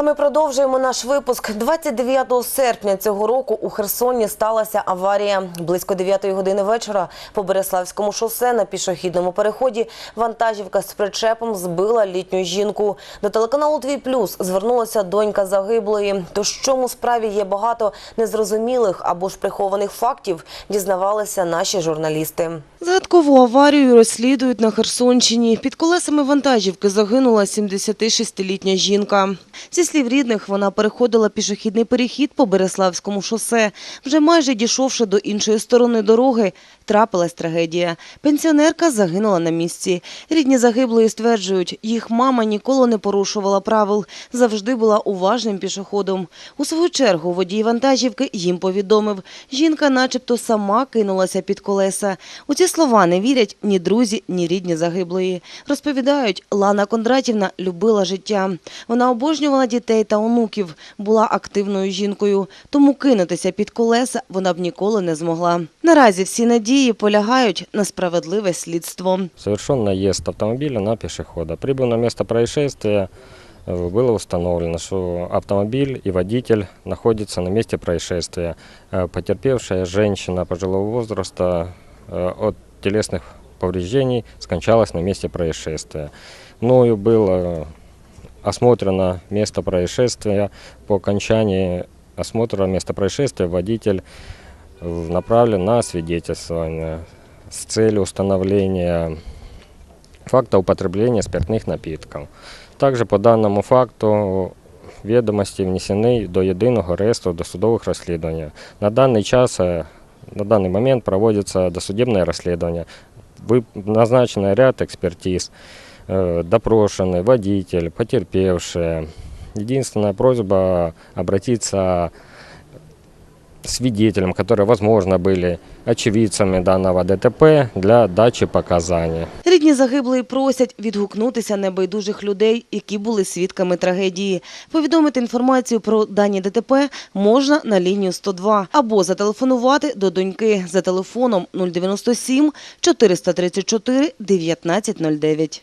А ми продовжуємо наш випуск. 29 серпня цього року у Херсоні сталася аварія. Близько 9 години вечора по Береславському шосе на пішохідному переході вантажівка з причепом збила літню жінку. До телеканалу Твій Плюс звернулася донька загиблої. Тож чому справі є багато незрозумілих або ж прихованих фактів, дізнавалися наші журналісти. Загадкову аварію розслідують на Херсонщині. Під колесами вантажівки загинула 76-літня жінка. Слів рідних, вона переходила пішохідний перехід по Береславському шосе. Вже майже дійшовши до іншої сторони дороги, трапилась трагедія. Пенсіонерка загинула на місці. Рідні загиблої стверджують, їх мама ніколи не порушувала правил, завжди була уважним пішоходом. У свою чергу водій вантажівки їм повідомив, жінка начебто сама кинулася під колеса. У ці слова не вірять ні друзі, ні рідні загиблої. Розповідають, Лана Кондратівна любила життя. Вона обожнювала дітей та онуків, була активною жінкою, тому кинутися під колеса вона б ніколи не змогла. Наразі всі надії полягають на справедливе слідство. Совершен наезд автомобиля на пешехода. Прибыв на место происшествия, э, было установлено, что автомобиль и водитель находятся на месте происшествия. Э, Потерпевшая женщина пожилого возраста э, от телесных повреждений скончалась на месте происшествия. Мною было осмотрено место происшествия. По окончании осмотра места происшествия водитель э, направлен на свидетельствование с целью установления факта употребления спиртных напитков. Также по данному факту ведомості внесені до єдиного реєстру досудових розслідувань. На даний час, е, на даний момент проводиться досудебне розслідування. Ви- Назначено ряд експертиз, Е, допрошений водитель, потерпевшие. Единственная просьба обратиться свидетелям, которые, возможно, были очевидцами данного ДТП для дачи показаний. Рідні загиблої просять відгукнутися небайдужих людей, які були свідками трагедії. Повідомити інформацію про дані ДТП можна на лінію 102 або зателефонувати до доньки за телефоном 097 434 1909.